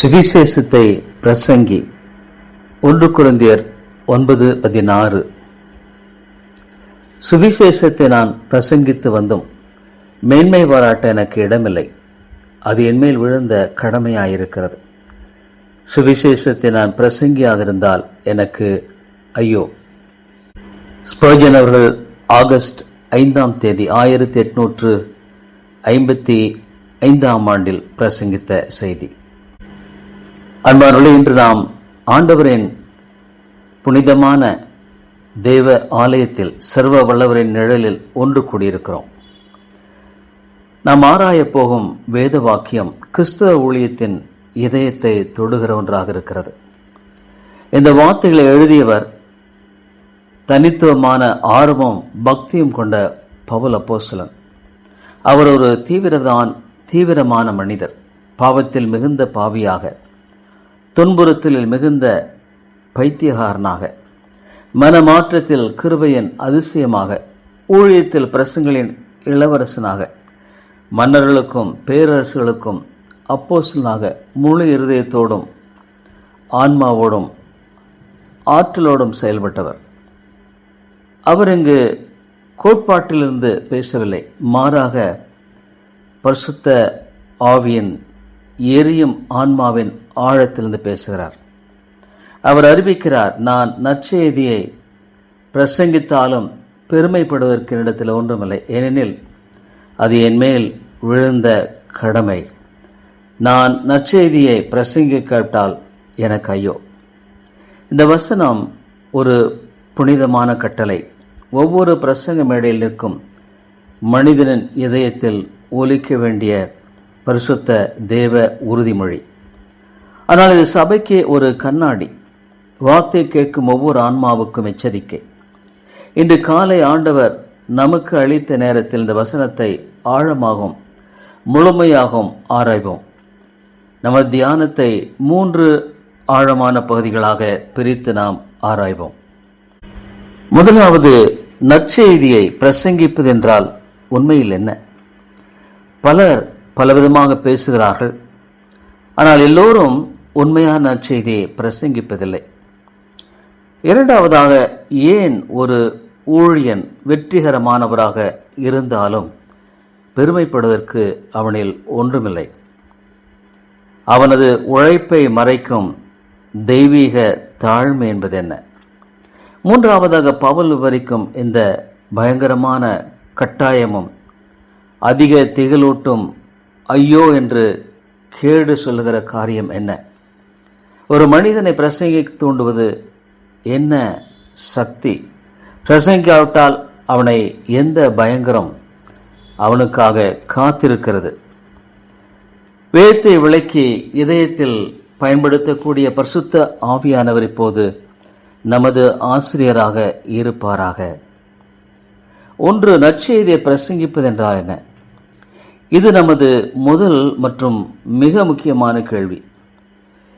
சுவிசேஷத்தை பிரசங்கி ஒன்று குழந்தையர் ஒன்பது பதினாறு. சுவிசேஷத்தை நான் பிரசங்கித்து வந்தும் மேன்மை பாராட்ட எனக்கு இடமில்லை. அது என்மேல் விழுந்த கடமையாயிருக்கிறது. சுவிசேஷத்தை நான் பிரசங்கியாதிருந்தால் எனக்கு ஐயோ. ஸ்பர்ஜன் அவர்கள் ஆகஸ்ட் ஐந்தாம் தேதி ஆயிரத்தி எட்நூற்று ஐம்பத்தி ஐந்தாம் ஆண்டில் பிரசங்கித்த செய்தி. அன்பார்களே இன்று நாம் ஆண்டவரின் புனிதமான தேவ ஆலயத்தில் சர்வ வல்லவரின் நிழலில் ஒன்று கூடியிருக்கிறோம். நாம் ஆராயப் போகும் வேத வாக்கியம் கிறிஸ்தவ ஊழியத்தின் இதயத்தை தொடுகிற ஒன்றாக இருக்கிறது. இந்த வார்த்தைகளை எழுதியவர் தனித்துவமான ஆர்வம் பக்தியும் கொண்ட பவுல் அப்போசலன் அவர் ஒரு தீவிரதான் தீவிரமான மனிதர் பாவத்தில் மிகுந்த பாவியாக துன்புறுத்தலில் மிகுந்த பைத்தியகாரனாக மனமாற்றத்தில் கிருபையின் அதிசயமாக ஊழியத்தில் பிரசங்களின் இளவரசனாக மன்னர்களுக்கும் பேரரசுகளுக்கும் அப்போசனாக முழு இருதயத்தோடும் ஆன்மாவோடும் ஆற்றலோடும் செயல்பட்டவர். அவர் இங்கு கோட்பாட்டிலிருந்து பேசவில்லை மாறாக பரிசுத்த ஆவியின் எரியும் ஆன்மாவின் ஆழத்திலிருந்து பேசுகிறார். அவர் அறிவிக்கிறார் நான் நற்செய்தியை பிரசங்கித்தாலும் பெருமைப்படுவதற்கு என்னிடத்தில் ஒன்றுமில்லை. ஏனெனில் அது என்மேல் விழுந்த கடமை. நான் நற்செய்தியை பிரசங்கிக்காட்டால் எனக்கு ஐயோ. இந்த வசனம் ஒரு புனிதமான கட்டளை. ஒவ்வொரு பிரசங்க மேடையில் நிற்கும் மனிதனின் இதயத்தில் ஒலிக்க வேண்டிய பரிசுத்த தேவ உறுதிமொழி. ஆனால் இது சபைக்கு ஒரு கண்ணாடி. வார்த்தை கேட்கும் ஒவ்வொரு ஆன்மாவுக்கும் எச்சரிக்கை. இன்று காலை ஆண்டவர் நமக்கு அளித்த நேரத்தில் இந்த வசனத்தை ஆழமாகவும் முழுமையாகவும் ஆராய்வோம். நமது தியானத்தை மூன்று ஆழமான பகுதிகளாக பிரித்து நாம் ஆராய்வோம். முதலாவது நற்செய்தியை பிரசங்கிப்பது என்றால் உண்மையில் என்ன? பலர் பலவிதமாக பேசுகிறார்கள். ஆனால் எல்லோரும் உண்மையான நற்செய்தியை பிரசங்கிப்பதில்லை. இரண்டாவதாக ஏன் ஒரு ஊழியன் வெற்றிகரமானவராக இருந்தாலும் பெருமைப்படுவதற்கு அவனில் ஒன்றுமில்லை. அவனது உழைப்பை மறைக்கும் தெய்வீக தாழ்மை என்பது என்ன மூன்றாவதாக பவல் விவரிக்கும் இந்த பயங்கரமான கட்டாயமும் அதிக திகழூட்டும் ஐயோ என்று கேடு சொல்லுகிற காரியம் என்ன? ஒரு மனிதனை பிரசங்கி தூண்டுவது என்ன சக்தி? பிரசங்கிக்காவிட்டால் அவனை எந்த பயங்கரம் அவனுக்காக காத்திருக்கிறது? வேத்தை விளக்கி இதயத்தில் பயன்படுத்தக்கூடிய பரிசுத்த ஆவியானவர் இப்போது நமது ஆசிரியராக இருப்பாராக? ஒன்று நற்செய்தியை பிரசங்கிப்பது என்றால் என்ன? இது நமது முதல் மற்றும் மிக முக்கியமான கேள்வி.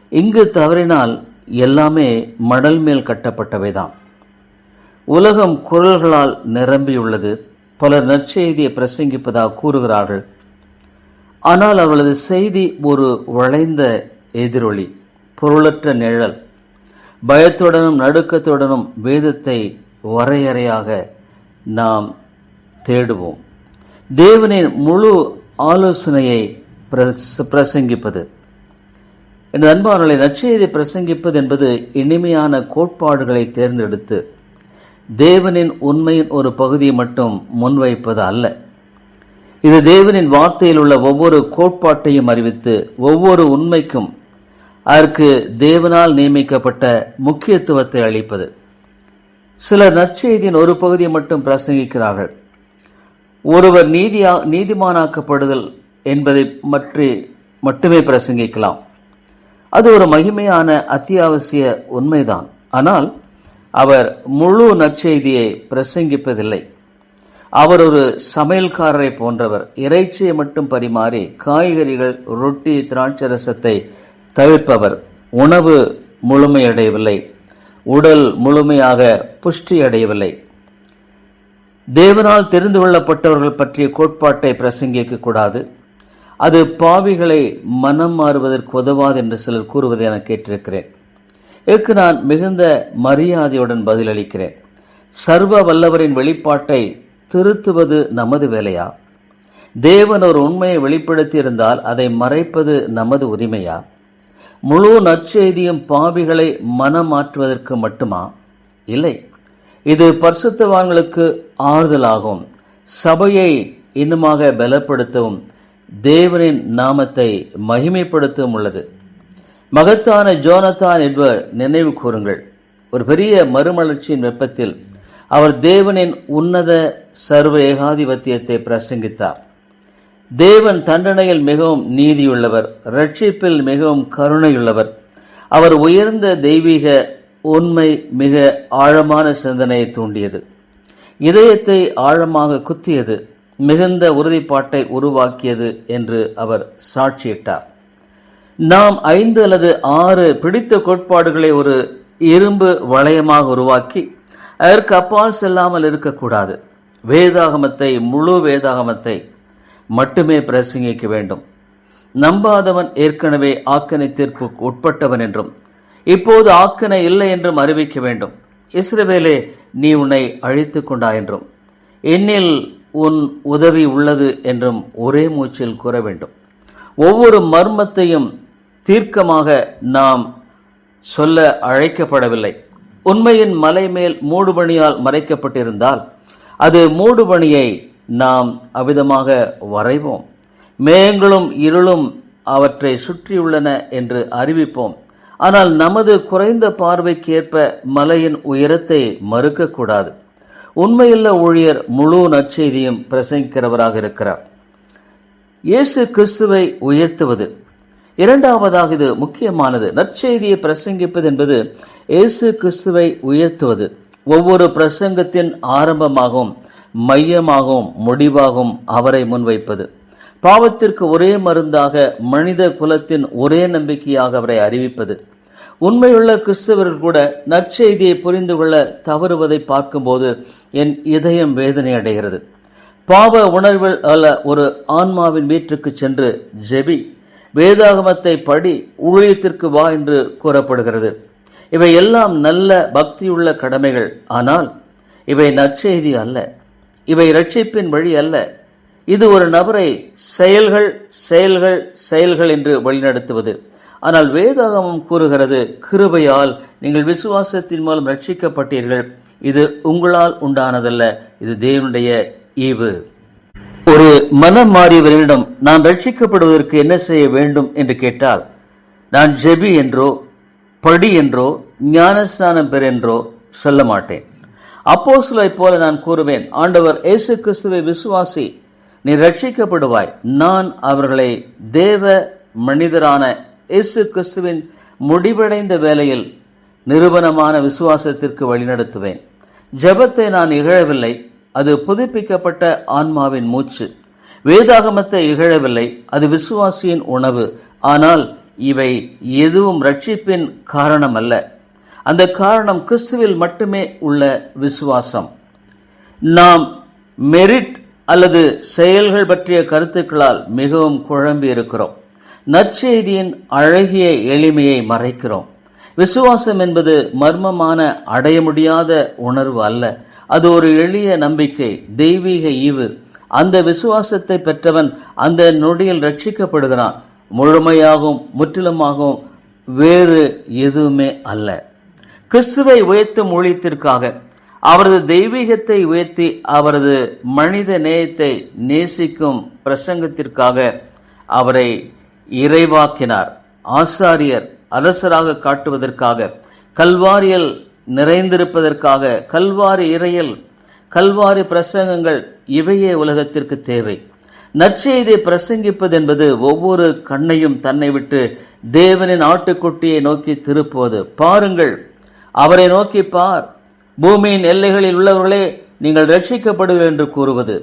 இங்கு தவறினால் எல்லாமே மடல் மேல் கட்டப்பட்டவைதான். உலகம் குரல்களால் நிரம்பியுள்ளது. பலர் நற்செய்தியை பிரசங்கிப்பதாக கூறுகிறார்கள். ஆனால் அவளது செய்தி ஒரு வளைந்த எதிரொலி பொருளற்ற நிழல். பயத்துடனும் நடுக்கத்துடனும் வேதத்தை வரையறையாக நாம் தேடுவோம். தேவனின் முழு ஆலோசனையை பிரசங்கிப்பது. எனது அன்பானவர்களை நற்செய்தி பிரசங்கிப்பது என்பது இனிமையான கோட்பாடுகளை தேர்ந்தெடுத்து தேவனின் உண்மையின் ஒரு பகுதியை மட்டும் முன்வைப்பது அல்ல. இது தேவனின் வார்த்தையில் உள்ள ஒவ்வொரு கோட்பாட்டையும் அறிவித்து ஒவ்வொரு உண்மைக்கும் அதற்கு தேவனால் நியமிக்கப்பட்ட முக்கியத்துவத்தை அளிப்பது. சிலர் நற்செய்தியின் ஒரு பகுதியை மட்டும் பிரசங்கிக்கிறார்கள். ஒருவர் நீதியா நீதிமானாக்கப்படுதல் என்பதை பற்றி மட்டுமே பிரசங்கிக்கலாம். அது ஒரு மகிமையான அத்தியாவசிய உண்மைதான். ஆனால் அவர் முழு நற்செய்தியை பிரசங்கிப்பதில்லை. அவர் ஒரு சமையல்காரரை போன்றவர். இறைச்சியை மட்டும் பரிமாறி காய்கறிகள் ரொட்டி திராட்சை ரசத்தை தவிர்ப்பவர். உணவு முழுமையடையவில்லை. உடல் முழுமையாக புஷ்டி அடையவில்லை தேவனால் தெரிந்து கொள்ளப்பட்டவர்கள் பற்றிய கோட்பாட்டை பிரசங்கிக்க கூடாது. அது பாவிகளை மனம் மாறுவதற்கு உதவாது என்று சிலர் கூறுவதை என கேட்டிருக்கிறேன். இதற்கு நான் மிகுந்த மரியாதையுடன் பதிலளிக்கிறேன். சர்வ வல்லவரின் வெளிப்பாட்டை திருத்துவது நமது வேலையா? தேவன் ஒரு உண்மையை வெளிப்படுத்தி இருந்தால் அதை மறைப்பது நமது உரிமையா? முழு நற்செய்தியும் பாவிகளை மனம் மாற்றுவதற்கு மட்டுமா? இல்லை. இது பரிசுத்தவான்களுக்கு ஆறுதலாகும். சபையை இன்னுமாக பலப்படுத்தவும் தேவனின் நாமத்தை மகிமைப்படுத்தவும் உள்ளது. மகத்தான ஜோனத்தான் என்பவர் நினைவு கூறுங்கள். ஒரு பெரிய மறுமலர்ச்சியின் வெப்பத்தில் அவர் தேவனின் உன்னத சர்வ ஏகாதிபத்தியத்தை பிரசங்கித்தார். தேவன் தண்டனையில் மிகவும் நீதியுள்ளவர் ரட்சிப்பில் மிகவும் கருணையுள்ளவர். அவர் உயர்ந்த தெய்வீக உண்மை மிக ஆழமான சிந்தனையை தூண்டியது. இதயத்தை ஆழமாக குத்தியது மிகுந்த உறுதிப்பாட்டை உருவாக்கியது என்று அவர் சாட்சியிட்டார். நாம் ஐந்து அல்லது ஆறு பிடித்த கோட்பாடுகளை ஒரு இரும்பு வளையமாக உருவாக்கி அதற்கு அப்பால் செல்லாமல் இருக்கக்கூடாது. வேதாகமத்தை முழு வேதாகமத்தை மட்டுமே பிரசங்கிக்க வேண்டும். நம்பாதவன் ஏற்கனவே ஆக்கணித்திற்கு உட்பட்டவன் என்றும் இப்போது ஆக்கனை இல்லை என்றும் அறிவிக்க வேண்டும். இஸ்ரவேலே நீ உன்னை அழித்து கொண்டா என்றும் என்னில் உன் உதவி உள்ளது என்றும் ஒரே மூச்சில் கூற வேண்டும். ஒவ்வொரு மர்மத்தையும் தீர்க்கமாக நாம் சொல்ல அழைக்கப்படவில்லை. உண்மையின் மலை மேல் மூடுபணியால் மறைக்கப்பட்டிருந்தால் அது மூடுபணியை நாம் அவ்விதமாக வரைவோம். மேகங்களும் இருளும் அவற்றை சுற்றியுள்ளன என்று அறிவிப்போம். ஆனால் நமது குறைந்த பார்வைக்கேற்ப மலையின் உயரத்தை மறுக்கக்கூடாது. உண்மையுள்ள ஊழியர் முழு நற்செய்தியும் பிரசங்கிக்கிறவராக இருக்கிறார். இயேசு கிறிஸ்துவை உயர்த்துவது. இரண்டாவதாக இது முக்கியமானது. நற்செய்தியை பிரசங்கிப்பது என்பது இயேசு கிறிஸ்துவை உயர்த்துவது. ஒவ்வொரு பிரசங்கத்தின் ஆரம்பமாகவும் மையமாகவும் முடிவாகவும் அவரை முன்வைப்பது. பாவத்திற்கு ஒரே மருந்தாக மனித குலத்தின் ஒரே நம்பிக்கையாக அவரை அறிவிப்பது. உண்மையுள்ள கிறிஸ்தவர்கள் கூட நற்செய்தியை புரிந்து கொள்ள தவறுவதை பார்க்கும்போது என் இதயம் வேதனை அடைகிறது. பாவ உணர்வில் அல்ல ஒரு ஆன்மாவின் வீட்டுக்கு சென்று ஜெபி வேதாகமத்தை படி ஊழியத்திற்கு வா என்று கூறப்படுகிறது. இவை எல்லாம் நல்ல பக்தியுள்ள கடமைகள். ஆனால் இவை நற்செய்தி அல்ல. இவை ரட்சிப்பின் வழி அல்ல. இது ஒரு நபரை செயல்கள் செயல்கள் செயல்கள் என்று வழிநடத்துவது. ஆனால் வேதாகமம் கூறுகிறது கிருபையால் நீங்கள் விசுவாசத்தின் மூலம் ரட்சிக்கப்பட்டீர்கள். இது உங்களால் உண்டானதல்ல. இது தேவனுடைய ஈவு. ஒரு மனம் மாறியவரிடம் நான் ரட்சிக்கப்படுவதற்கு என்ன செய்ய வேண்டும் என்று கேட்டால் நான் ஜெபி என்றோ படி என்றோ ஞானஸ்நானம் பெற என்றோ சொல்ல மாட்டேன். அப்போஸ்தலரை போல நான் கூறுவேன் ஆண்டவர் இயேசு கிறிஸ்துவை விசுவாசி நீ ரட்சிக்கப்படுவாய். நான் அவர்களை தேவ மனிதரான இயேசு கிறிஸ்துவின் முடிவடைந்த வேலையில் நிரூபணமான விசுவாசத்திற்கு வழிநடத்துவேன். ஜெபத்தை நான் இகழவில்லை அது புதுப்பிக்கப்பட்ட ஆன்மாவின் மூச்சு. வேதாகமத்தை இகழவில்லை அது விசுவாசியின் உணவு. ஆனால் இவை எதுவும் ரட்சிப்பின் காரணம் அல்ல அந்த காரணம் கிறிஸ்துவில் மட்டுமே உள்ள விசுவாசம். நாம் மெரிட் அல்லது செயல்கள் பற்றிய கருத்துக்களால் மிகவும் குழம்பி இருக்கிறோம் நற்செய்தியின் அழகிய எளிமையை மறைக்கிறோம். விசுவாசம் என்பது மர்மமான அடைய முடியாத உணர்வு அல்ல. அது ஒரு எளிய நம்பிக்கை தெய்வீக ஈவு. அந்த விசுவாசத்தை பெற்றவன் அந்த நொடியில் ரட்சிக்கப்படுகிறான். முழுமையாகவும் முற்றிலுமாகவும் வேறு எதுவுமே அல்ல. கிறிஸ்துவை உயர்த்தும் ஊழியத்திற்காக அவரது தெய்வீகத்தை உயர்த்தி அவரது மனித நேயத்தை நேசிக்கும் பிரசங்கத்திற்காக அவரை இறைவாக்கினார். ஆசாரியர் அரசராக காட்டுவதற்காக கல்வாரியில் நிறைந்திருப்பதற்காக கல்வாரி இறையில் கல்வாரி பிரசங்கங்கள் இவையே உலகத்திற்கு தேவை. நற்செய்தியை பிரசங்கிப்பது என்பது ஒவ்வொரு கண்ணையும் தன்னை விட்டு தேவனின் ஆட்டுக்குட்டியை நோக்கி திருப்புவது. பாருங்கள் அவரை நோக்கி பார். பூமியின் எல்லைகளில் உள்ளவர்களே நீங்கள் ரட்சிக்கப்படுவீர்கள் என்று கூறுவது.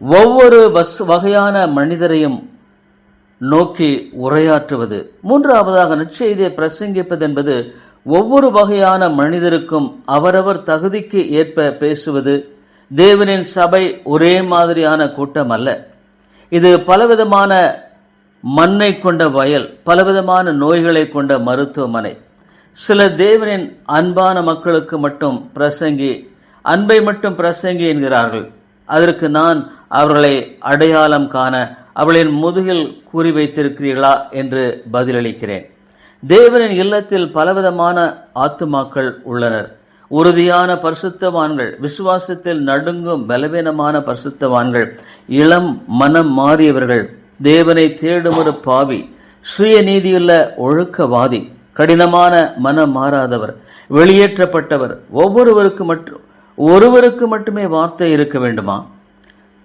ஒவ்வொரு வகையான மனிதரையும் நோக்கி உரையாற்றுவது. மூன்றாவதாக நற்செய்தியை பிரசங்கிப்பது என்பது ஒவ்வொரு வகையான மனிதருக்கும் அவரவர் தகுதிக்கு ஏற்ப பேசுவது தேவனின் சபை ஒரே மாதிரியான கூட்டம் அல்ல இது பலவிதமான மண்ணை கொண்ட வயல் பலவிதமான நோய்களை கொண்ட மருத்துவமனை. சில தேவனின் அன்பான மக்களுக்கு மட்டும் பிரசங்கி அன்பை மட்டும் பிரசங்கி என்கிறார்கள். அதற்கு நான் அவர்களை அடையாளம் காண அவளின் முதுகில் கூறி வைத்திருக்கிறீர்களா என்று பதிலளிக்கிறேன். தேவனின் இல்லத்தில் பலவிதமான ஆத்துமாக்கள் உள்ளனர். உறுதியான பரிசுத்தவான்கள் விசுவாசத்தில் நடுங்கும் பலவீனமான பரிசுத்தவான்கள் இளம் மனம் மாறியவர்கள் தேவனை தேடும் ஒரு பாவி சுய நீதியுள்ள ஒழுக்கவாதி கடினமான மனம் மாறாதவர் வெளியேற்றப்பட்டவர் ஒவ்வொருவருக்கு மட்டும் ஒருவருக்கு மட்டுமே வார்த்தை இருக்க வேண்டுமா?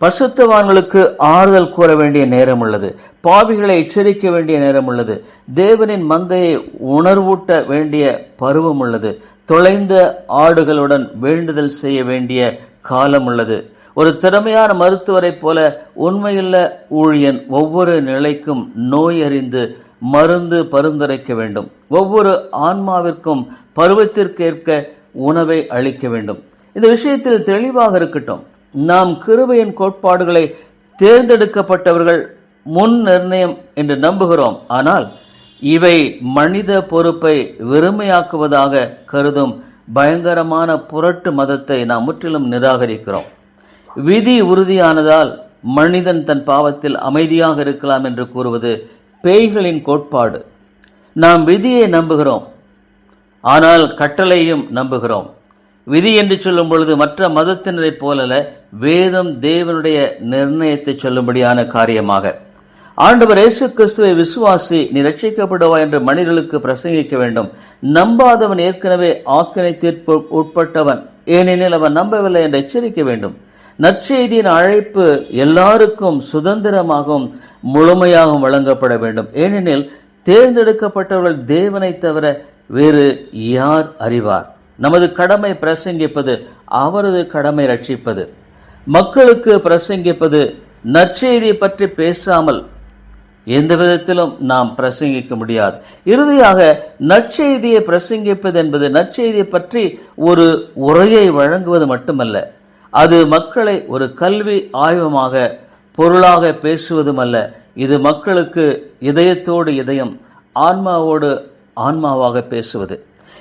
பசுத்தவான்களுக்கு ஆறுதல் கூற வேண்டிய நேரம் உள்ளது. பாவிகளை எச்சரிக்க வேண்டிய நேரம் உள்ளது. தேவனின் மந்தையை உணர்வூட்ட வேண்டிய பருவம் உள்ளது. தொலைந்த ஆடுகளுடன் வேண்டுதல் செய்ய வேண்டிய காலம் உள்ளது. ஒரு திறமையான மருத்துவரைப் போல உண்மையுள்ள ஊழியன் ஒவ்வொரு நிலைக்கும் நோய் அறிந்து மருந்து பரிந்துரைக்க வேண்டும். ஒவ்வொரு ஆன்மாவிற்கும் பருவத்திற்கேற்க உணவை அளிக்க வேண்டும். இந்த விஷயத்தில் தெளிவாக இருக்கட்டும். நாம் கிருபையின் கோட்பாடுகளை தேர்ந்தெடுக்கப்பட்டவர்கள் முன் நிர்ணயம் என்று நம்புகிறோம். ஆனால் இவை மனித பொறுப்பை வெறுமையாக்குவதாக கருதும் பயங்கரமான புரட்டு மதத்தை நாம் முற்றிலும் நிராகரிக்கிறோம். விதி உறுதியானதால் மனிதன் தன் பாவத்தில் அமைதியாக இருக்கலாம் என்று கூறுவது பேய்களின் கோட்பாடு. நாம் விதியை நம்புகிறோம். ஆனால் கட்டளையும் நம்புகிறோம். விதி என்று சொல்லும் பொழுது மற்ற மதத்தினரைப் போலல வேதம் தேவனுடைய நிர்ணயத்தை சொல்லும்படியான காரியமாக. ஆண்டவர் இயேசு கிறிஸ்துவை விசுவாசி நீ ரட்சிக்கப்படுவா என்று மனிதர்களுக்கு பிரசங்கிக்க வேண்டும். நம்பாதவன் ஏற்கனவே ஆக்கினை தீர்ப்பு உட்பட்டவன் ஏனெனில் அவன் நம்பவில்லை என்று எச்சரிக்க வேண்டும். நற்செய்தியின் அழைப்பு எல்லாருக்கும் சுதந்திரமாகவும் முழுமையாகவும் வழங்கப்பட வேண்டும். ஏனெனில் தேர்ந்தெடுக்கப்பட்டவர்கள் தேவனை தவிர வேறு யார் அறிவார்? நமது கடமை பிரசங்கிப்பது அவரது கடமை ரட்சிப்பது. மக்களுக்கு பிரசங்கிப்பது நற்செய்தியை பற்றி பேசாமல் எந்த விதத்திலும் நாம் பிரசங்கிக்க முடியாது. இறுதியாக நற்செய்தியை பிரசங்கிப்பது என்பது நற்செய்தியை பற்றி ஒரு உரையை வழங்குவது மட்டுமல்ல அது மக்களை ஒரு கல்வி ஆய்வமாக பொருளாக பேசுவதுமல்ல. இது மக்களுக்கு இதயத்தோடு இதயம் ஆன்மாவோடு ஆன்மாவாக பேசுவது.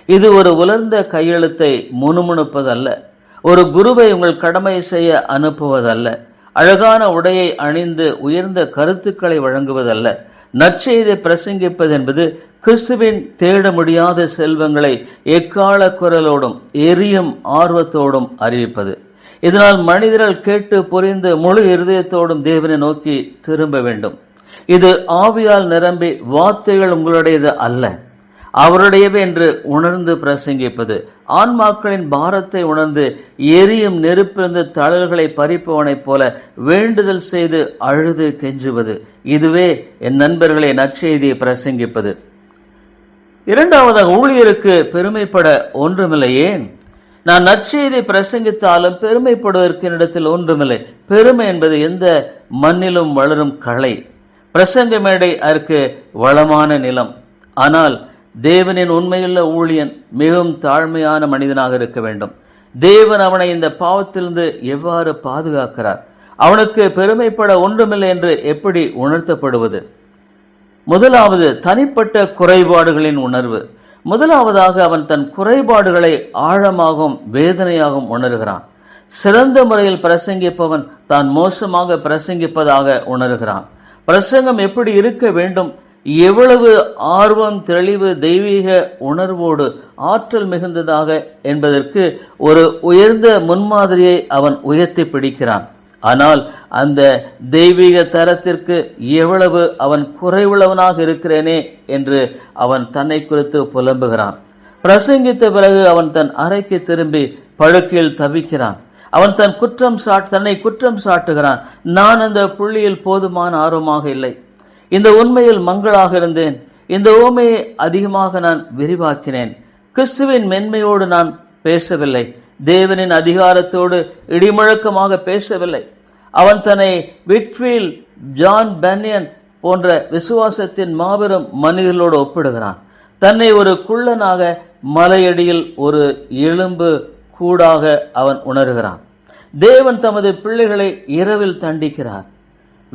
இது ஒரு உலர்ந்த கையெழுத்தை முணுமுணுப்பதல்ல. ஒரு குருவை உங்கள் கடமை செய்ய அனுப்புவதல்ல. அழகான உடையை அணிந்து உயர்ந்த கருத்துக்களை வழங்குவதல்ல. நற்செய்தை பிரசங்கிப்பது என்பது கிறிஸ்துவின் தேட முடியாத செல்வங்களை எக்கால குரலோடும் எரியும் ஆர்வத்தோடும் அறிவிப்பது. இதனால் மனிதர்கள் கேட்டு புரிந்து முழு இருதயத்தோடும் தேவனை நோக்கி திரும்ப வேண்டும். இது ஆவியால் நிரம்பி வார்த்தைகள் உங்களுடையது அல்ல. அவருடையவே என்று உணர்ந்து பிரசங்கிப்பது. ஆன்மாக்களின் பாரத்தை உணர்ந்து எரியும் நெருப்பிருந்து தழல்களை பறிப்பவனைப் போல வேண்டுதல் செய்து அழுது கெஞ்சுவது. இதுவே என் நண்பர்களை நற்செய்தியை பிரசங்கிப்பது. இரண்டாவதாக ஊழியருக்கு பெருமைப்பட ஒன்றுமில்லை ஏன்? நான் நற்செய்தி பிரசங்கித்தாலும் பெருமைப்படுவதற்கு என்னிடத்தில் ஒன்றுமில்லை. பெருமை என்பது எந்த மண்ணிலும் வளரும் கலை. பிரசங்க மேடை அதற்கு வளமான நிலம். ஆனால் தேவனின் உண்மையுள்ள ஊழியன் மிகவும் தாழ்மையான மனிதனாக இருக்க வேண்டும். தேவன் அவனை இந்த பாவத்திலிருந்து எவ்வாறு பாதுகாக்கிறார்? அவனுக்கு பெருமைப்பட ஒன்றுமில்லை என்று எப்படி உணர்த்தப்படுவது? முதலாவது தனிப்பட்ட குறைபாடுகளின் உணர்வு. முதலாவதாக அவன் தன் குறைபாடுகளை ஆழமாகவும் வேதனையாகவும் உணர்கிறான். சிறந்த முறையில் பிரசங்கிப்பவன் தான் மோசமாக பிரசங்கிப்பதாக உணர்கிறான். பிரசங்கம் எப்படி இருக்க வேண்டும் எவ்வளவு ஆர்வம் தெளிவு தெய்வீக உணர்வோடு ஆற்றல் மிகுந்ததாக என்பதற்கு ஒரு உயர்ந்த முன்மாதிரியை அவன் உயர்த்தி பிடிக்கிறான். ஆனால் அந்த தெய்வீக தரத்திற்கு எவ்வளவு அவன் குறைவுள்ளவனாக இருக்கிறேனே என்று அவன் தன்னை குறித்து புலம்புகிறான். பிரசங்கித்த பிறகு அவன் தன் அறைக்கு திரும்பி பழுக்கில் தவிக்கிறான். அவன் தன் குற்றம் சாட் தன்னை குற்றம் சாட்டுகிறான். நான் அந்த புள்ளியில் போதுமான ஆர்வமாக இல்லை. இந்த உண்மையில் மங்களாக இருந்தேன். இந்த உண்மையை அதிகமாக நான் விரிவாக்கினேன். கிறிஸ்துவின் மென்மையோடு நான் பேசவில்லை. தேவனின் அதிகாரத்தோடு இடிமுழக்கமாக பேசவில்லை. அவன் தன்னை விட்ஃபீல் ஜான் பென்னியன் போன்ற விசுவாசத்தின் மாபெரும் மனிதர்களோடு ஒப்பிடுகிறான். தன்னை ஒரு குள்ளனாக மலையடியில் ஒரு எலும்பு கூடாக அவன் உணர்கிறான். தேவன் தமது பிள்ளைகளை இரவில் தண்டிக்கிறார்.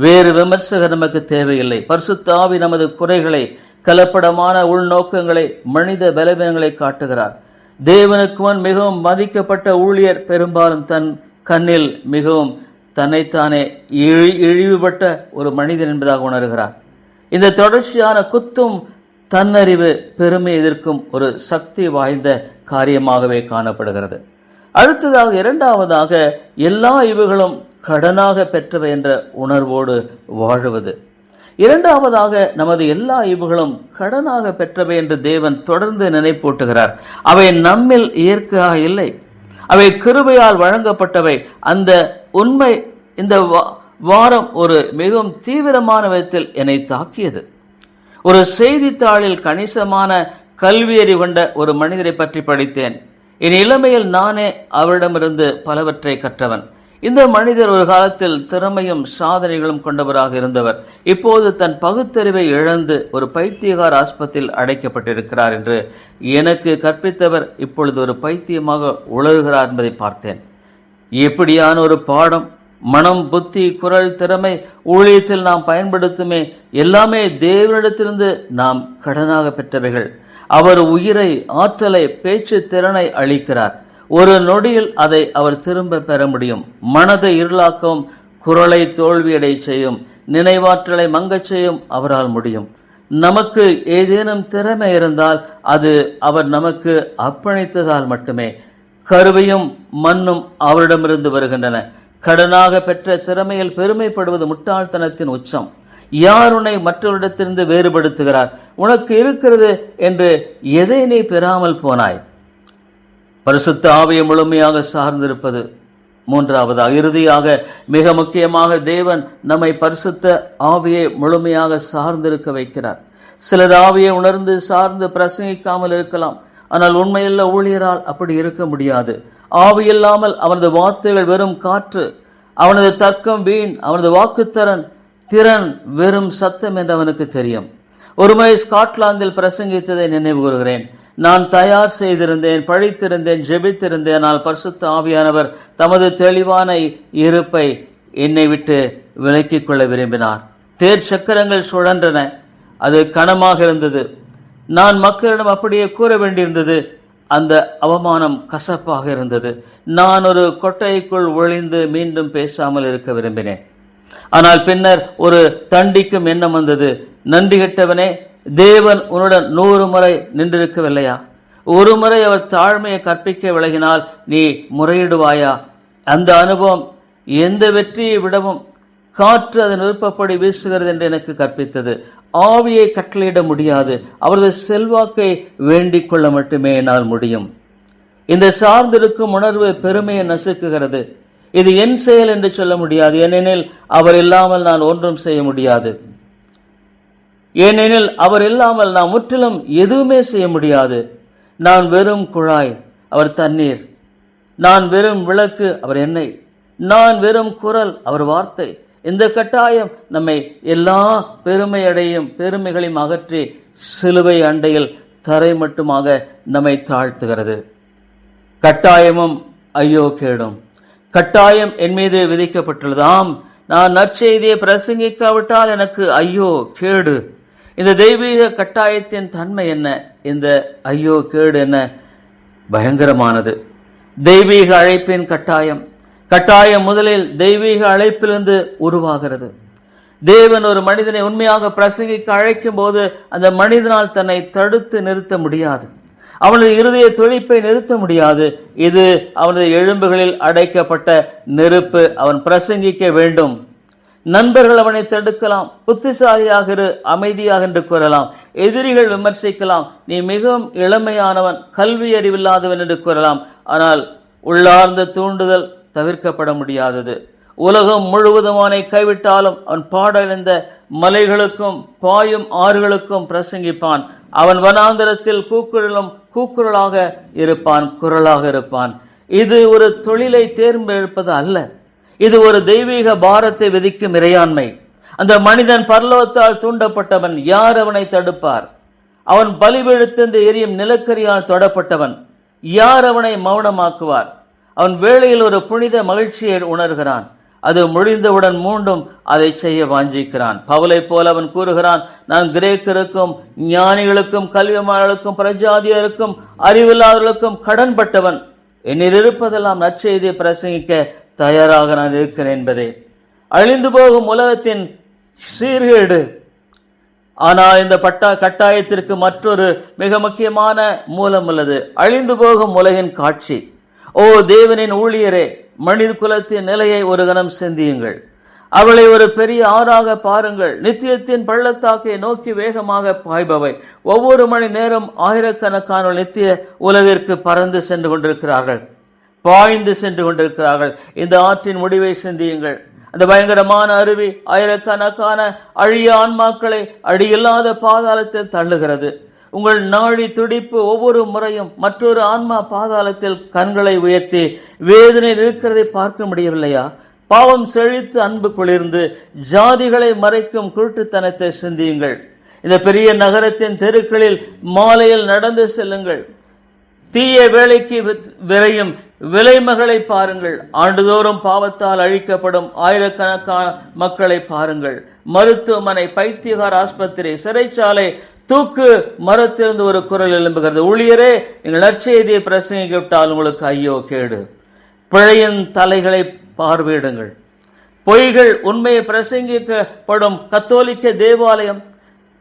வேறு விமர்சகர் நமக்கு தேவையில்லை. பரிசுத்தாவி நமது குறைகளை கலப்படமான உள்நோக்கங்களை மனித பலவீனங்களை காட்டுகிறார். தேவனுக்கு முன் மிகவும் மதிக்கப்பட்ட ஊழியர் பெரும்பாலும் தன் கண்ணில் மிகவும் தன்னைத்தானே இழி இழிவுபட்ட ஒரு மனிதன் என்பதாக உணர்கிறார். இந்த தொடர்ச்சியான குத்தும் தன்னறிவு பெருமை எதிர்க்கும் ஒரு சக்தி வாய்ந்த காரியமாகவே காணப்படுகிறது. அடுத்ததாக இரண்டாவதாக எல்லா இவுகளும் கடனாக பெற்றவை என்ற உணர்வோடு வாழுவது. இரண்டாவதாக நமது எல்லா ஈவுகளும் கடனாக பெற்றவை என்று தேவன் தொடர்ந்து நினைப்பூட்டுகிறார். அவை நம்மில் இயற்கையாக இல்லை. அவை கிருபையால் வழங்கப்பட்டவை. அந்த உண்மை இந்த வா- வாரம் ஒரு மிகவும் தீவிரமான விதத்தில் என்னை தாக்கியது. ஒரு செய்தித்தாளில் கணிசமான கல்வியறி கொண்ட ஒரு மனிதரை பற்றி படித்தேன். என் இளமையில் நானே அவரிடமிருந்து பலவற்றை கற்றவன். இந்த மனிதர் ஒரு காலத்தில் திறமையும் சாதனைகளும் கொண்டவராக இருந்தவர். இப்போது தன் பகுத்தறிவை இழந்து ஒரு பைத்தியகார ஆஸ்பத்திரியில் அடைக்கப்பட்டிருக்கிறார் என்று எனக்கு கற்பித்தவர் இப்பொழுது ஒரு பைத்தியமாக உளறுகிறார் என்பதை பார்த்தேன். எப்படியான ஒரு பாடம் மனம் புத்தி குரல் திறமை ஊழியத்தில் நாம் பயன்படுத்துமே எல்லாமே தேவனிடத்திலிருந்து நாம் கடனாக பெற்றவைகள். அவர் உயிரை ஆற்றலை பேச்சு திறனை அளிக்கிறார். ஒரு நொடியில் அதை அவர் திரும்ப பெற முடியும். மனதை இருளாக்கவும் குரலை தோல்வியடை செய்யும். நினைவாற்றலை மங்கச் செய்யும் அவரால் முடியும். நமக்கு ஏதேனும் திறமை இருந்தால் அது அவர் நமக்கு அர்ப்பணித்ததால் மட்டுமே. கருவையும் மண்ணும் அவரிடமிருந்து வருகின்றன. கடனாக பெற்ற திறமையில் பெருமைப்படுவது முட்டாள்தனத்தின் உச்சம். யார் உன்னை மற்றவரிடத்திலிருந்து வேறுபடுத்துகிறார்? உனக்கு இருக்கிறது என்று எதை நீ பெறாமல் போனாய்? பரிசுத்த ஆவியை முழுமையாக சார்ந்திருப்பது. மூன்றாவதாக இறுதியாக மிக முக்கியமாக தேவன் நம்மை பரிசுத்த ஆவியை முழுமையாக சார்ந்திருக்க வைக்கிறார். சிலர் ஆவியை உணர்ந்து சார்ந்து பிரசங்கிக்காமல் இருக்கலாம். ஆனால் உண்மையுள்ள ஊழியரால் அப்படி இருக்க முடியாது. ஆவி இல்லாமல் அவனது வார்த்தைகள் வெறும் காற்று அவனது தர்க்கம் வீண் அவனது வாக்குத்தரன் திறன் வெறும் சத்தம் என்று அவனுக்கு தெரியும். ஒருமுறை ஸ்காட்லாந்தில் பிரசங்கித்ததை நினைவு கூறுகிறேன். நான் தயார் செய்திருந்தேன் பழித்திருந்தேன் ஜெபித்திருந்தேன் ஆனால் பரிசுத்த ஆவியானவர் தமது தெளிவான இருப்பை என்னை விட்டு விலக்கிக் கொள்ள விரும்பினார். தேர் சக்கரங்கள் சுழன்றன. அது கனமாக இருந்தது. நான் மக்களிடம் அப்படியே கூற வேண்டியிருந்தது. அந்த அவமானம் கசப்பாக இருந்தது. நான் ஒரு கொட்டைக்குள் ஒளிந்து மீண்டும் பேசாமல் இருக்க விரும்பினேன். ஆனால் பின்னர் ஒரு தண்டிக்கும் எண்ணம் வந்தது. நன்றி கெட்டவனே தேவன் உன்னுடன் நூறு முறை நின்றிருக்கவில்லையா? ஒரு முறை அவர் தாழ்மையை கற்பிக்க விலகினால் நீ முறையிடுவாயா? அந்த அனுபவம் எந்த வெற்றியை விடவும் காற்று அதன் விருப்பப்படி வீசுகிறது என்று எனக்கு கற்பித்தது. ஆவியை கட்டளையிட முடியாது. அவரது செல்வாக்கை வேண்டிக் கொள்ள மட்டுமே என்னால் முடியும். இந்த சார்ந்திருக்கும் உணர்வு பெருமையை நசுக்குகிறது. இது என் செயல் என்று சொல்ல முடியாது. ஏனெனில் அவர் இல்லாமல் நான் ஒன்றும் செய்ய முடியாது. ஏனெனில் அவர் இல்லாமல் நான் முற்றிலும் எதுவுமே செய்ய முடியாது. நான் வெறும் குழாய் அவர் தண்ணீர். நான் வெறும் விளக்கு அவர் எண்ணெய். நான் வெறும் குரல் அவர் வார்த்தை. இந்த கட்டாயம் நம்மை எல்லா பெருமையடையும் பெருமைகளையும் அகற்றி சிலுவை அண்டையில் தரை மட்டுமாக நம்மை தாழ்த்துகிறது. கட்டாயமும் ஐயோ கேடும். கட்டாயம் என் மீது விதிக்கப்பட்டுள்ளதாம். நான் நற்செய்தியை பிரசங்கிக்காவிட்டால் எனக்கு ஐயோ கேடு. இந்த தெய்வீக கட்டாயத்தின் தன்மை என்ன? இந்த ஐயோ கேடு என்ன? பயங்கரமானது. தெய்வீக அழைப்பின் கட்டாயம். கட்டாயம் முதலில் தெய்வீக அழைப்பிலிருந்து உருவாகிறது. தேவன் ஒரு மனிதனை உண்மையாக பிரசங்கிக்க அழைக்கும் போது அந்த மனிதனால் தன்னை தடுத்து நிறுத்த முடியாது. அவனது இருதய துடிப்பை நிறுத்த முடியாது. இது அவனது எலும்புகளில் அடைக்கப்பட்ட நெருப்பு. அவன் பிரசங்கிக்க வேண்டும். நண்பர்கள் அவனை தடுக்கலாம் புத்திசாலியாக இரு அமைதியாக என்று கூறலாம். எதிரிகள் விமர்சிக்கலாம் நீ மிகவும் இளமையானவன் கல்வி அறிவில்லாதவன் என்று கூறலாம். ஆனால் உள்ளார்ந்த தூண்டுதல் தவிர்க்கப்பட முடியாதது. உலகம் முழுவதும் அவனை கைவிட்டாலும் அவன் பாடழிந்த மலைகளுக்கும் பாயும் ஆறுகளுக்கும் பிரசங்கிப்பான். அவன் வனாந்தரத்தில் கூக்குரலும் கூக்குரலாக இருப்பான் குரலாக இருப்பான். இது ஒரு தொழிலை தேர்ந்தெடுப்பது அல்ல. இது ஒரு தெய்வீக பாரத்தை விதிக்கும் இறையாண்மை. அந்த மனிதன் பரலோகத்தால் தூண்டப்பட்டவன் யார் அவனை தடுப்பார்? அவன் பலிபெடுத்து எரியும் நிலக்கரியால் தொடப்பட்டவன் யார் அவனை மௌனமாக்குவார்? அவன் வேளையில் ஒரு புனித மகிழ்ச்சியை உணர்கிறான். அது முடிந்தவுடன் மீண்டும் அதை செய்ய வாஞ்சிக்கிறான். பவுலை போல அவன் கூறுகிறான் நான் கிரேக்கருக்கும் ஞானிகளுக்கும் கல்விமான்களுக்கும் பிரஜாதியருக்கும் அறிவில்லாதவர்களுக்கும் கடன்பட்டவன். என்னில் இருப்பதெல்லாம் நற்செய்தியை பிரசங்கிக்க தயாராக நான் இருக்கிறேன் என்பதே. அழிந்து போகும் உலகத்தின் சீர்கேடு. ஆனால் இந்த பட்டா கட்டாயத்திற்கு மற்றொரு மிக முக்கியமான மூலம் உள்ளது. அழிந்து போகும் உலகின் காட்சி. ஓ தேவனின் ஊழியரே மனித குலத்தின் நிலையை ஒரு கணம் சிந்தியுங்கள். அவளை ஒரு பெரிய ஆறாக பாருங்கள். நித்தியத்தின் பள்ளத்தாக்கை நோக்கி வேகமாக பாய்பவை. ஒவ்வொரு மணி நேரம் ஆயிரக்கணக்கான நித்திய உலகிற்கு பறந்து சென்று கொண்டிருக்கிறார்கள். பாய்ந்து சென்று கொண்டிருக்கிறார்கள். இந்த ஆற்றின் முடிவை சிந்தியுங்கள். அந்த பயங்கரமான அருவி ஆயிரக்கணக்கான அழிய ஆன்மாக்களை அடியில்லாத பாதாளத்தில் தள்ளுகிறது. உங்கள் நாடி துடிப்பு ஒவ்வொரு முறையும் மற்றொரு ஆன்மா பாதாளத்தில் கண்களை உயர்த்தி வேதனை இருக்கிறதை பார்க்க முடியவில்லையா? பாவம் செழித்து அன்பு குளிர்ந்து ஜாதிகளை மறைக்கும் குருட்டுத்தனத்தை சிந்தியுங்கள். இந்த பெரிய நகரத்தின் தெருக்களில் மாலையில் நடந்து செல்லுங்கள். தீய வேலைக்கு வித்- விரையும் விலைமகளை பாருங்கள். ஆண்டுதோறும் பாவத்தால் அழிக்கப்படும் ஆயிரக்கணக்கான மக்களை பாருங்கள். மருத்துவமனை பைத்தியகார் ஆஸ்பத்திரி சிறைச்சாலை தூக்கு மரத்திலிருந்து ஒரு குரல் எழும்புகிறது. ஊழியரே நீங்கள் நற்செய்தியை பிரசங்கிவிட்டால் உங்களுக்கு ஐயோ கேடு. பிழையின் தலைகளை பார்வையிடுங்கள். பொய்கள் உண்மையை பிரசங்கிக்கப்படும் கத்தோலிக்க தேவாலயம்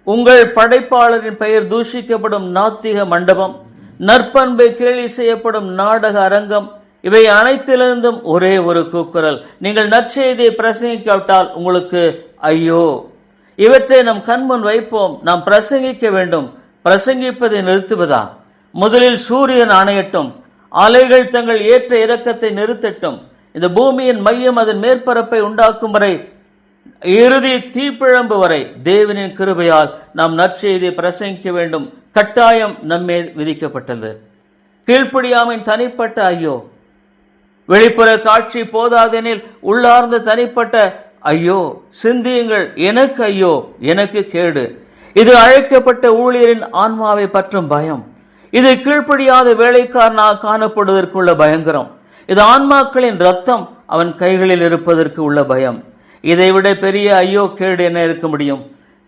உங்கள் படைப்பாளரின் பெயர் தூஷிக்கப்படும் நாத்திக மண்டபம் நற்பண்பை கேலி செய்யப்படும் நாடக அரங்கம். இவை அனைத்திலிருந்தும் ஒரே ஒரு கூக்குரல். நீங்கள் நற்செய்தியை பிரசங்கிக்காவிட்டால் உங்களுக்கு ஐயோ. இவற்றை நம் கண்முன் வைப்போம். நாம் பிரசங்கிக்க வேண்டும். பிரசங்கிப்பதை நிறுத்துவதா? முதலில் சூரியன் அணையட்டும் அலைகள் தங்கள் ஏற்ற இறக்கத்தை நிறுத்தட்டும். இந்த பூமியின் மையம் அதன் மேற்பரப்பை உண்டாக்கும் வரை இறுதி தீப்பிழம்பு வரை தேவனின் கிருபையால் நாம் நற்செய்தி பிரசங்கிக்க வேண்டும். கட்டாயம் நம்மே விதிக்கப்பட்டது. கீழ்ப்படியாமின் தனிப்பட்ட ஐயோ. வெளிப்புற காட்சி போதாதெனில் உள்ளார்ந்த தனிப்பட்ட ஐயோ. சிந்தியுங்கள் எனக்கு ஐயோ எனக்கு கேடு. இது அழைக்கப்பட்ட ஊழியரின் ஆன்மாவை பற்றும் பயம். இது கீழ்ப்படியாத வேலைக்காரனாக காணப்படுவதற்குள்ள பயங்கரம். இது ஆன்மாக்களின் ரத்தம் அவன் கைகளில் இருப்பதற்கு உள்ள பயம். இதைவிட பெரிய ஐயோ கேடு என்ன இருக்க முடியும்?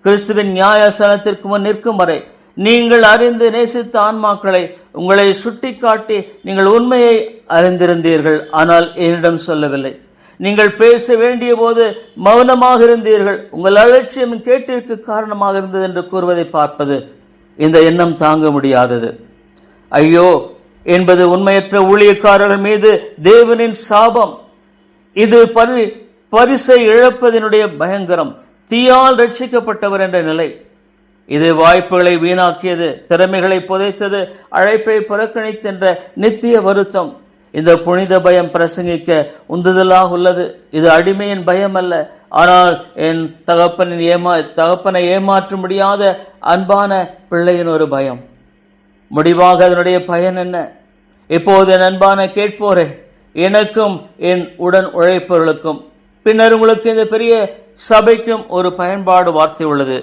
கிறிஸ்துவின் நியாயசனத்திற்கு முன் நிற்கும் வரை நீங்கள் அறிந்து நேசித்த ஆன்மாக்களை உங்களை சுட்டி காட்டி நீங்கள் உண்மையை அறிந்திருந்தீர்கள். ஆனால் என்னிடம் சொல்லவில்லை. நீங்கள் பேச வேண்டிய போது மௌனமாக இருந்தீர்கள். உங்கள் அலட்சியம் கேட்டிற்கு காரணமாக இருந்தது என்று கூறுவதை பார்ப்பது இந்த எண்ணம் தாங்க முடியாதது. ஐயோ என்பது உண்மையற்ற ஊழியக்காரர்கள் மீது தேவனின் சாபம். இது பரி பரிசை இழப்பதனுடைய பயங்கரம் தீயால் ரட்சிக்கப்பட்டவர் என்ற நிலை. இது வாய்ப்புகளை வீணாக்கியது திறமைகளை புதைத்தது அழைப்பை புறக்கணித்தென்ற நித்திய வருத்தம். இந்த புனித பயம் பிரசங்கிக்க உந்துதலாக உள்ளது. இது அடிமையின் பயம் அல்ல ஆனால் என் தகப்பனின் ஏமா தகப்பனை ஏமாற்ற முடியாத அன்பான பிள்ளையின் ஒரு பயம். முடிவாக அதனுடைய பயன் என்ன? இப்போது என் அன்பான கேட்போரே எனக்கும் என் உடன் உழைப்பவர்களுக்கும். பின்னர் உங்களுக்கு இந்த பெரிய சபைக்கும் ஒரு பயன்பாடு வார்த்தை உள்ளது.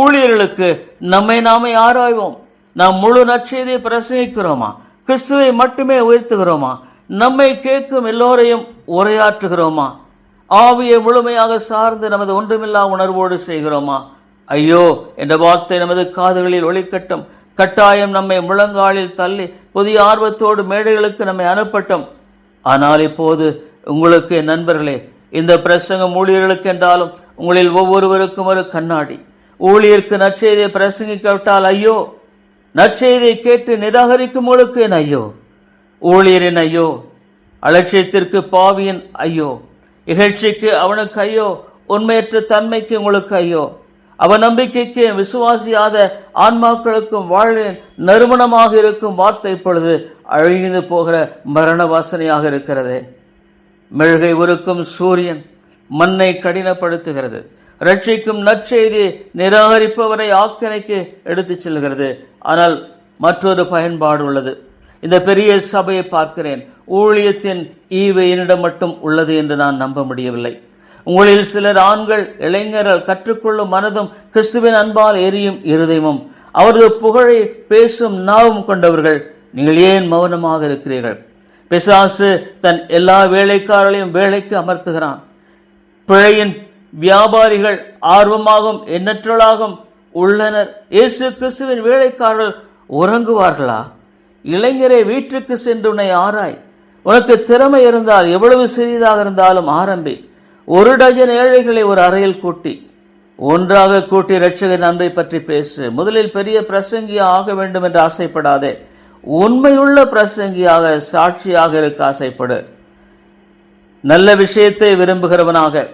ஊழியர்களுக்கு நம்மை நாமே ஆராய்வோம். நாம் முழு நற்செய்தியை பிரசங்கிக்கிறோமா? கிறிஸ்துவை மட்டுமே உயர்த்துகிறோமா? நம்மை கேட்கும் எல்லோரையும் உரையாற்றுகிறோமா? ஆவியை முழுமையாக சார்ந்து நமது ஒன்றுமில்லா உணர்வோடு செய்கிறோமா? ஐயோ என்ற வார்த்தை நமது காதுகளில் ஒளிக்கட்டும். கட்டாயம் நம்மை முழங்காலில் தள்ளி புதிய ஆர்வத்தோடு மேடைகளுக்கு நம்மை அனுப்பட்டும். ஆனால் இப்போது உங்களுக்கு நண்பர்களே இந்த பிரசங்கம் ஊழியர்களுக்கு என்றாலும் உங்களில் ஒவ்வொருவருக்கும் ஒரு கண்ணாடி. ஊழியருக்கு நற்செய்தியை பிரசங்கிக்காவிட்டால் ஐயோ நற்செய்தியை கேட்டு நிராகரிக்கும் உங்களுக்கு என் ஐயோ? ஊழியரின் ஐயோ அலட்சியத்திற்கு பாவியின் ஐயோ இகழ்ச்சிக்கு அவனுக்கு ஐயோ உண்மையற்ற தன்மைக்கு உங்களுக்கு ஐயோ அவ நம்பிக்கைக்கு விசுவாசியாத ஆன்மாக்களுக்கும் வாழ்வின் நறுமணமாக இருக்கும் வார்த்தை இப்பொழுது அழிந்து போகிற மரண வாசனையாக இருக்கிறதே. மெழுகை உருக்கும் சூரியன் மண்ணை கடினப்படுத்துகிறது. ரட்சிக்கும் நற்செய்தி நிராகரிப்பவரை ஆக்கிரைக்கு எடுத்துச் செல்கிறது. ஆனால் மற்றொரு பயன்பாடு உள்ளது. இந்த பெரிய சபையை பார்க்கிறேன். ஊழியத்தின் ஈவு என்னிடம் மட்டும் உள்ளது என்று நான் நம்ப முடியவில்லை. உங்களில் சிலர் ஆண்கள் இளைஞர்கள் கற்றுக்கொள்ளும் மனதும் கிறிஸ்துவின் அன்பால் எரியும் இருதயமும். அவரது புகழை பேசும் நாவும் கொண்டவர்கள். நீங்கள் ஏன் மௌனமாக இருக்கிறீர்கள்? பிசாசு தன் எல்லா வேலைக்காரர்களையும் வேலைக்கு அமர்த்துகிறான். பிழையின் வியாபாரிகள் ஆர்வமாகவும் எண்ணற்றலாகவும் உள்ளனர். இயேசு கிறிஸ்துவின் வேலைக்காரர்கள் உறங்குவார்களா? இளைஞரே வீட்டுக்கு சென்று உன்னை ஆராய். உனக்கு திறமை இருந்தால் எவ்வளவு சிறியதாக இருந்தாலும் ஆரம்பி. ஒரு டஜன் ஏழைகளை ஒரு அறையில் கூட்டி. ஒன்றாக கூட்டி ரட்சகன் அன்பை பற்றி பேசு. முதலில் பெரிய பிரசங்கியா ஆக வேண்டும் என்று ஆசைப்படாதே. உண்மையுள்ள பிரசங்கியாக சாட்சியாக இருக்க ஆசைப்படு. நல்ல விஷயத்தை விரும்புகிறவனாக.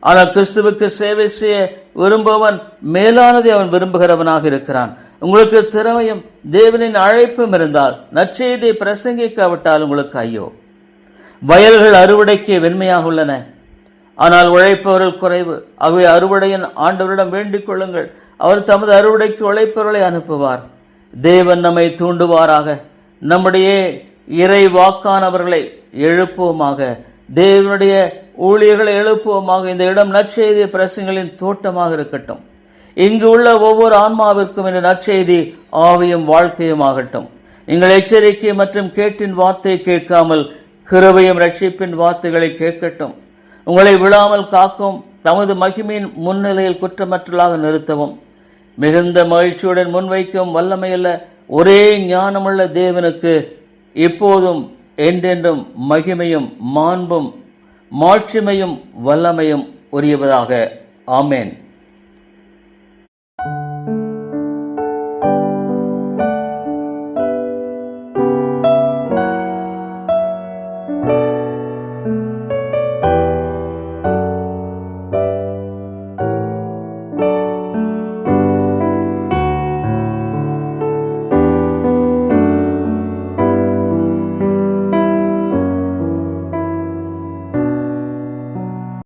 ஆனால் கிறிஸ்துவுக்கு சேவை செய்ய விரும்புவன் மேலானதை அவன் விரும்புகிறவனாக இருக்கிறான். உங்களுக்கு திறமையும் தேவனின் அழைப்பும் இருந்தால் நற்செய்தியை பிரசங்கிக்காவிட்டால் உங்களுக்கு ஐயோ. வயல்கள் அறுவடைக்கு வெண்மையாக உள்ளன. ஆனால் உழைப்பவர்கள் குறைவு. அவை அறுவடையின் ஆண்டவரிடம் வேண்டிக் கொள்ளுங்கள். அவர் தமது அறுவடைக்கு உழைப்பவர்களை அனுப்புவார். தேவன் நம்மை தூண்டுவாராக. நம்முடைய இறை வாக்கானவர்களை எழுப்புவோமாக. தேவனுடைய ஊழியர்களை எழுப்புவோமாக. இந்த இடம் நற்செய்தி பிரசங்களின் தோட்டமாக இருக்கட்டும். இங்கு உள்ள ஒவ்வொரு ஆன்மாவிற்கும் இந்த நற்செய்தி ஆவியும் வாழ்க்கையும் ஆகட்டும். நீங்கள் எச்சரிக்கை மற்றும் கேட்டின் வார்த்தையை கேட்காமல் கிருபையும் ரட்சிப்பின் வார்த்தைகளை கேட்கட்டும். உங்களை விழாமல் காக்கும் தமது மகிமையின் முன்னிலையில் குற்றமற்றலாக நிறுத்தவும். மிகுந்த மகிழ்ச்சியுடன் முன்வைக்கும் வல்லமையுள்ள ஒரே ஞானமுள்ள தேவனுக்கு இப்போதும் என்றென்றும் மகிமையும் மாண்பும் மாட்சிமையும் வல்லமையும் உரியவதாக ஆமேன்.